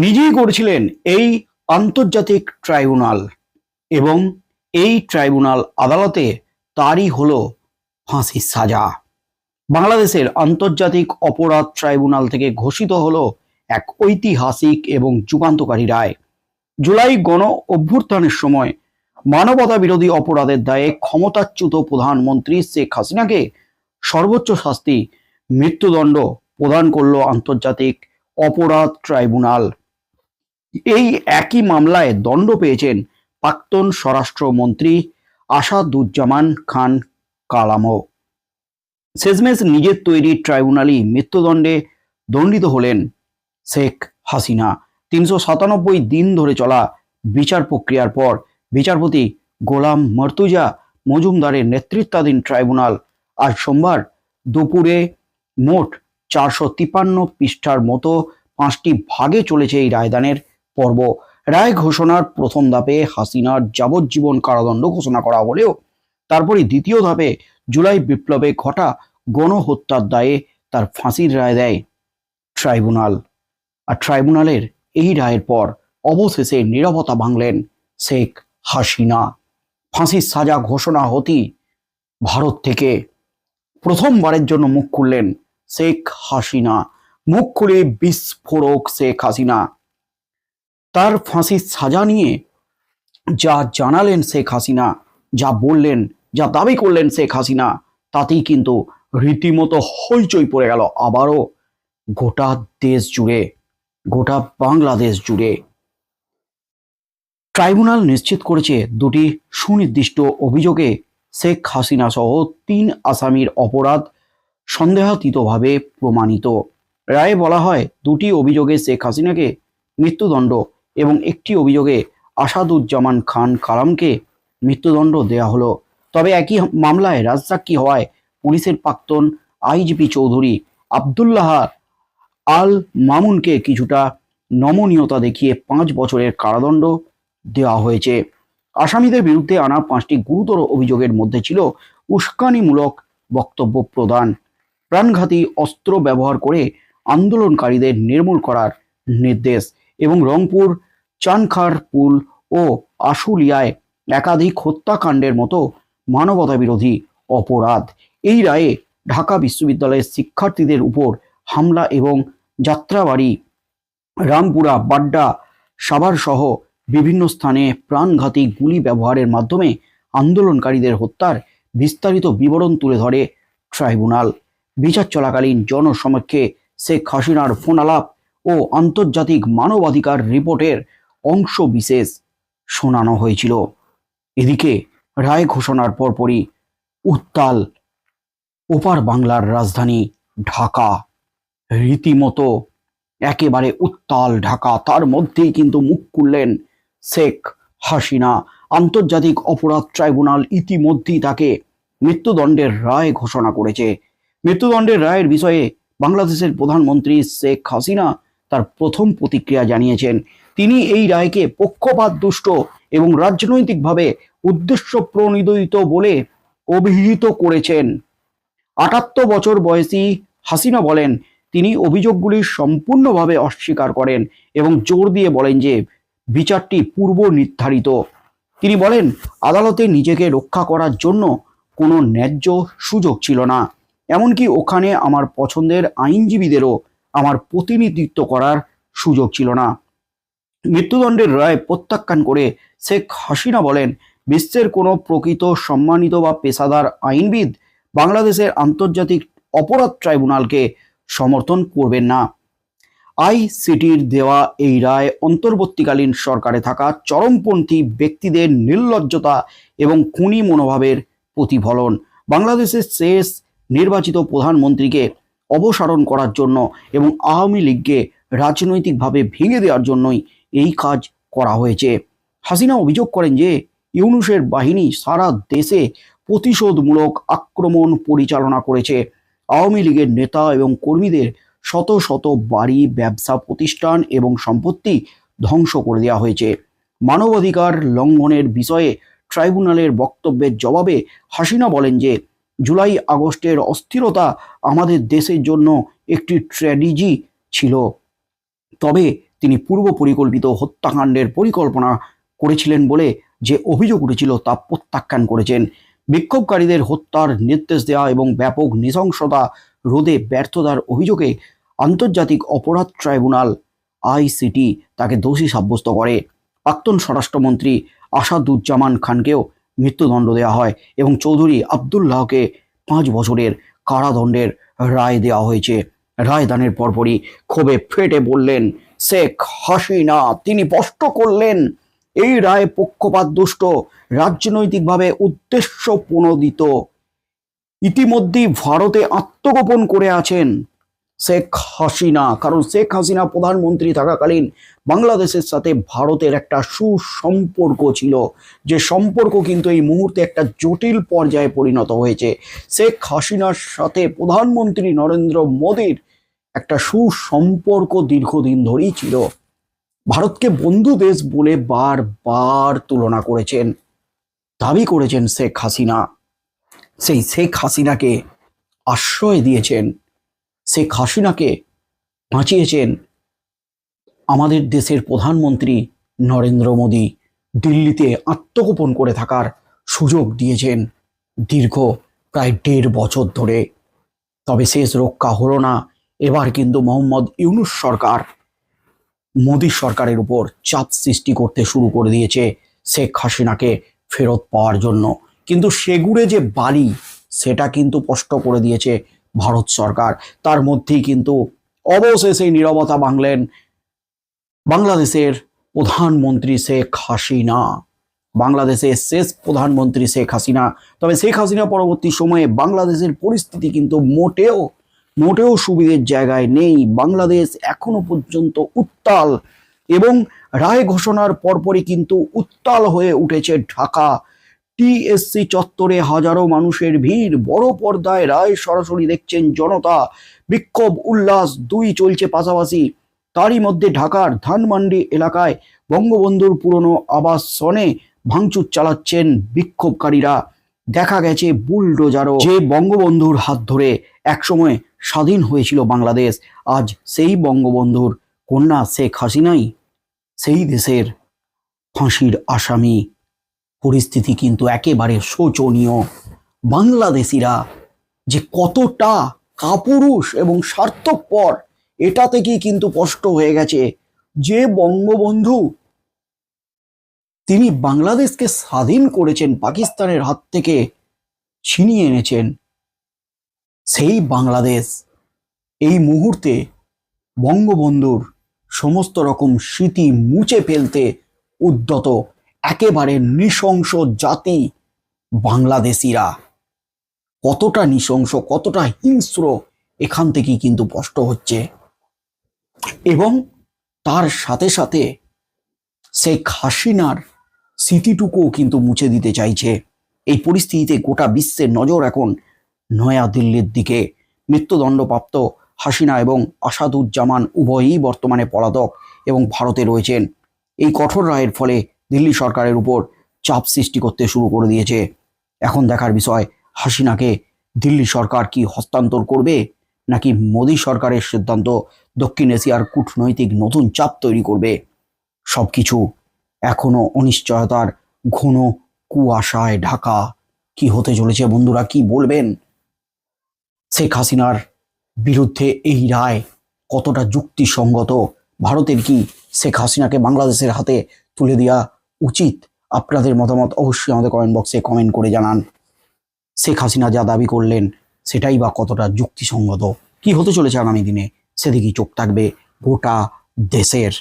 নিজেই করেছিলেন এই আন্তর্জাতিক ট্রাইব্যুনাল এবং এই ট্রাইব্যুনাল আদালতে তারই হল ফাঁসির সাজা। বাংলাদেশের আন্তর্জাতিক অপরাধ ট্রাইব্যুনাল থেকে ঘোষিত হল এক ঐতিহাসিক এবং যুগান্তকারী রায়। জুলাই গণ অভ্যুত্থানের সময় মানবতা বিরোধী অপরাধের দায়ে ক্ষমতাচ্যুত প্রধানমন্ত্রী শেখ হাসিনাকে সর্বোচ্চ শাস্তি মৃত্যুদণ্ড প্রদান করল আন্তর্জাতিক অপরাধ ট্রাইব্যুনাল। এই একই মামলায় দণ্ড পেয়েছেন প্রাক্তন স্বরাষ্ট্রমন্ত্রী আসাদুজ্জামান খান কালামো শেষমেশ নিজের তৈরি ট্রাইব্যুনালই মৃত্যুদণ্ডে দণ্ডিত হলেন শেখ হাসিনা। তিনশো সাতানব্বই দিন ধরে চলা বিচার প্রক্রিয়ার পর বিচারপতি গোলাম মর্তুজা মজুমদারের নেতৃত্বাধীন ট্রাইব্যুনাল আজ সোমবার দুপুরে মোট চারশো তিপ্পান্ন পৃষ্ঠার মতো পাঁচটি ভাগে চলেছে এই রায়দানের পর্ব। রায় ঘোষণার প্রথম ধাপে হাসিনার যাবজ্জীবন কারাদণ্ড ঘোষণা করা হলেও তারপরে দ্বিতীয় ধাপে জুলাই বিপ্লবে ঘটা গণহত্যার দায়ে তার ফাঁসির রায় দেয় ট্রাইব্যুনাল। আর ট্রাইব্যুনালের এই রায়ের পর অবশেষে নিরবতা ভাঙলেন শেখ হাসিনা। ফাঁসির সাজা ঘোষণা হতি ভারত থেকে প্রথমবারের জন্য মুখ খুললেন শেখ হাসিনা। মুখ খুলে বিস্ফোরক শেখ হাসিনা। তার ফাঁসির সাজা নিয়ে যা জানালেন শেখ হাসিনা, যা বললেন, যা দাবি করলেন শেখ হাসিনা, তাতেই কিন্তু রীতিমতো হইচই পড়ে গেল। আবারও গোটা দেশ জুড়ে, গোটা বাংলাদেশ জুড়ে ট্রাইব্যুনাল নিশ্চিত করেছে দুটি সুনির্দিষ্ট অভিযোগে শেখ হাসিনা সহ তিন আসামির অপরাধ সন্দেহাতীতভাবে প্রমাণিত। রায়ে বলা হয়, দুটি অভিযোগে শেখ হাসিনাকে মৃত্যুদণ্ড এবং একটি অভিযোগে আসাদুজ্জামান খান কালামকে মৃত্যুদণ্ড দেয়া হলো। তবে একই মামলায় রাজসাক্ষী হওয়ায় পুলিশের প্রাক্তন আইজিপি চৌধুরী আবদুল্লাহ আল মামুনকে কিছুটা নমনীয়তা দেখিয়ে পাঁচ বছরের কারাদণ্ড দেওয়া হয়েছে। আসামিদের বিরুদ্ধে আনা পাঁচটি গুরুতর অভিযোগের মধ্যে ছিল উস্কানিমূলক বক্তব্য প্রদান, প্রাণঘাতী অস্ত্র ব্যবহার করে আন্দোলনকারীদের নির্মূল করার নির্দেশ এবং রংপুর চানখার পুল ও আশুলিয়ায় একাধিক হত্যাকাণ্ডের মতো মানবতা বিরোধী অপরাধ। এই রায়ে ঢাকা বিশ্ববিদ্যালয়ের শিক্ষার্থীদের উপর হামলা এবং যাত্রাবাড়ি, রামপুরা, বাড্ডা সাভার সহ বিভিন্ন স্থানে প্রাণঘাতী গুলি ব্যবহারের মাধ্যমে আন্দোলনকারীদের হত্যার বিস্তারিত বিবরণ তুলে ধরে ট্রাইব্যুনাল। বিচার চলাকালীন জনসমক্ষে শেখ হাসিনার ফোনালাপ ও আন্তর্জাতিক মানবাধিকার রিপোর্টের অংশ বিশেষ শোনানো হয়েছিল। এদিকে রায় ঘোষণার পরপরই উত্তাল ওপার বাংলার রাজধানী ঢাকা। রীতিমতো একেবারে উত্তাল ঢাকা, তার মধ্যেই কিন্তু মুখ খুললেন শেখ হাসিনা। আন্তর্জাতিক অপরাধ ট্রাইব্যুনাল ইতিমধ্যেই তাকে মৃত্যুদণ্ডের রায় ঘোষণা করেছে। মৃত্যুদণ্ডের রায়ের বিষয়ে বাংলাদেশের প্রধানমন্ত্রী শেখ হাসিনা তার প্রথম প্রতিক্রিয়া জানিয়েছেন। তিনি এই রায়কে পক্ষপাত দুষ্ট এবং রাজনৈতিকভাবে উদ্দেশ্য প্রণোদিত বলে অভিহিত করেছেন। আটাত্তর বছর বয়সী হাসিনা বলেন, তিনি অভিযোগগুলি সম্পূর্ণভাবে অস্বীকার করেন এবং জোর দিয়ে বলেন যে বিচারটি পূর্ব নির্ধারিত। তিনি বলেন, আদালতে নিজেকে রক্ষা করার জন্য কোনো ন্যায্য সুযোগ ছিল না। এমনকি ওখানে আমার পছন্দের আইনজীবীদেরও আমার প্রতিনিধিত্ব করার সুযোগ ছিল না। মৃত্যুদণ্ডের রায় প্রত্যাখ্যান করে শেখ হাসিনা বলেন, বিশ্বের কোনো প্রকৃত সম্মানিত বা পেশাদার আইনবিদ বাংলাদেশের আন্তর্জাতিক অপরাধ ট্রাইব্যুনালকে সমর্থন করবেন না। আইসিটির দেওয়া এই রায় অন্তর্বর্তীকালীন সরকারে থাকা চরমপন্থী ব্যক্তিদের নির্লজ্জতা এবং খুনি মনোভাবের প্রতিফলন, বাংলাদেশের শেষ নির্বাচিত প্রধানমন্ত্রীকে অবসারণ করার জন্য এবং আওয়ামী লীগকে রাজনৈতিকভাবে ভেঙে দেওয়ার জন্যই এই কাজ করা হয়েছে। হাসিনা অভিযোগ করেন যে, ইউনুসের বাহিনী সারা দেশে প্রতিশোধমূলক আক্রমণ পরিচালনা করেছে। আওয়ামী লীগের নেতা এবং কর্মীদের শত শত বাড়ি, ব্যবসা প্রতিষ্ঠান এবং সম্পত্তি ধ্বংস করে দেওয়া হয়েছে। মানবাধিকার লঙ্ঘনের বিষয়ে ট্রাইব্যুনালের বক্তব্যের জবাবে হাসিনা বলেন যে, জুলাই আগস্টের অস্থিরতা আমাদের দেশের জন্য একটি ট্র্যাডিজি ছিল। তবে তিনি পূর্ব পরিকল্পিত হত্যাকাণ্ডের পরিকল্পনা করেছিলেন বলে যে অভিযোগ উঠেছিল তা প্রত্যাখ্যান করেছেন। বিক্ষোভকারীদের হত্যার নির্দেশ দেওয়া এবং ব্যাপক নৃশংসতা রোধে ব্যর্থতার অভিযোগে আন্তর্জাতিক অপরাধ ট্রাইব্যুনাল আইসিটি তাকে দোষী সাব্যস্ত করে। প্রাক্তন স্বরাষ্ট্রমন্ত্রী আসাদুজ্জামান খানকেও মৃত্যুদণ্ড দেওয়া হয় এবং চৌধুরী আবদুল্লাহকে পাঁচ বছরের কারাদণ্ডের রায় দেওয়া হয়েছে। রায়দানের পরপরই ক্ষোভে ফেটে বললেন শেখ হাসিনা, তিনি স্পষ্ট করলেন, এই রায় পক্ষপাত দুষ্ট, রাজনৈতিকভাবে উদ্দেশ্য প্রণোদিত। ইতিমধ্যেই ভারতে আত্মগোপন করে আছেন শেখ হাসিনা, কারণ শেখ হাসিনা প্রধানমন্ত্রী থাকাকালীন বাংলাদেশের সাথে ভারতের একটা সুসম্পর্ক ছিল, যে সম্পর্ক কিন্তু এই মুহূর্তে একটা জটিল পর্যায়ে পরিণত হয়েছে। শেখ হাসিনার সাথে প্রধানমন্ত্রী নরেন্দ্র মোদীর একটা সুসম্পর্ক দীর্ঘদিন ধরেই ছিল। ভারতকে বন্ধু দেশ বলে বারবার তুলনা করেছেন, দাবি করেছেন শেখ হাসিনা। সেই শেখ হাসিনাকে আশ্রয় দিয়েছেন, শেখ হাসিনাকে বাঁচিয়েছেন আমাদের দেশের প্রধানমন্ত্রী নরেন্দ্র মোদী দিল্লিতে আত্মগোপন করে থাকার সুযোগ দিয়েছেন দীর্ঘ প্রায় দেড় বছর ধরে। তবে শেষ রক্ষা হলো না এবার কিন্তু মোহাম্মদ ইউনুস সরকার, মোদী সরকারের উপর চাপ সৃষ্টি করতে শুরু করে দিয়েছে শেখ হাসিনাকে ফেরত পাওয়ার জন্য। কিন্তু সেগুড়ে যে বালি, সেটা কিন্তু স্পষ্ট করে দিয়েছে ভারত সরকার। তার মধ্যেই কিন্তু অবশেষে নীরবতা ভাঙলেন বাংলাদেশের প্রধানমন্ত্রী শেখ হাসিনা। বাংলাদেশের শেষ প্রধানমন্ত্রী শেখ হাসিনা। তবে শেখ হাসিনা পরবর্তী সময়ে বাংলাদেশের পরিস্থিতি কিন্তু মোটেও মোটেও সুবিধের জায়গায় নেই। বাংলাদেশ এখনও পর্যন্ত উত্তাল এবং রায় ঘোষণার পরপরই কিন্তু উত্তাল হয়ে উঠেছে ঢাকা। টিএসসি চত্বরে হাজারো মানুষের ভিড়, বড় পর্দায় রায় সরাসরি দেখছেন জনতা। বিক্ষোভ, উল্লাস, দুই চলছে পাশাপাশি। তারই মধ্যে ঢাকার ধানমান্ডি এলাকায় বঙ্গবন্ধুর পুরনো আবাসনে ভাঙচুর চালাচ্ছেন বিক্ষোভকারীরা। দেখা গেছে বুলডোজারও। যে বঙ্গবন্ধুর হাত ধরে একসময় স্বাধীন হয়েছিল বাংলাদেশ, আজ সেই বঙ্গবন্ধুর কন্যা শেখ হাসিনাই সেই দেশের ফাঁসির আসামি। পরিস্থিতি কিন্তু একেবারে শোচনীয়। বাংলাদেশিরা যে কতটা কাপুরুষ এবং স্বার্থপর এটা থেকেই কিন্তু স্পষ্ট হয়ে গেছে যে বঙ্গবন্ধু তিনি বাংলাদেশকে স্বাধীন করেছেন, পাকিস্তানের হাত থেকে ছিনিয়ে এনেছেন। সেই বাংলাদেশ এই মুহূর্তে বঙ্গবন্ধুর সমস্ত রকম স্মৃতি মুছে ফেলতে উদ্যত, একেবারে নৃশংস জাতি বাংলাদেশিরা। কতটা নৃশংস, কতটা হিংস্র এখান থেকেই কিন্তু স্পষ্ট হচ্ছে। এবং তার সাথে সাথে শেখ হাসিনার স্মৃতিটুকুও কিন্তু মুছে দিতে চাইছে। এই পরিস্থিতিতে গোটা বিশ্বের নজর এখন নয়া দিল্লির দিকে। মৃত্যুদণ্ডপ্রাপ্ত হাসিনা এবং আসাদুজ্জামান উভয়ই বর্তমানে পলাতক এবং ভারতে রয়েছেন। এই কঠোর রায়ের ফলে দিল্লি সরকারের উপর চাপ সৃষ্টি করতে শুরু করে দিয়েছে। এখন দেখার বিষয়, হাসিনাকে দিল্লি সরকার কি হস্তান্তর করবে, নাকি মোদী সরকারের সিদ্ধান্ত দক্ষিণ এশিয়ার কূটনৈতিক নতুন চাপ তৈরি করবে? সবকিছু এখনও অনিশ্চয়তার ঘন কুয়াশায় ঢাকা। কি হতে চলেছে বন্ধুরা, কি বলবেন? শেখ হাসিনার বিরুদ্ধে এই রায় কতটা যুক্তিসঙ্গত? ভারতের কি শেখ হাসিনাকে বাংলাদেশের হাতে তুলে দেওয়া উচিত? আপনাদের মতামত অবশ্যই আমাদের কমেন্ট বক্সে কমেন্ট করে জানান। শেখ হাসিনা যা দাবি করলেন, সেটাই বা কতটা যুক্তিসঙ্গত? কি হতে চলেছে আগামী দিনে? সেদিকেই চোখ থাকবে গোটা দেশের।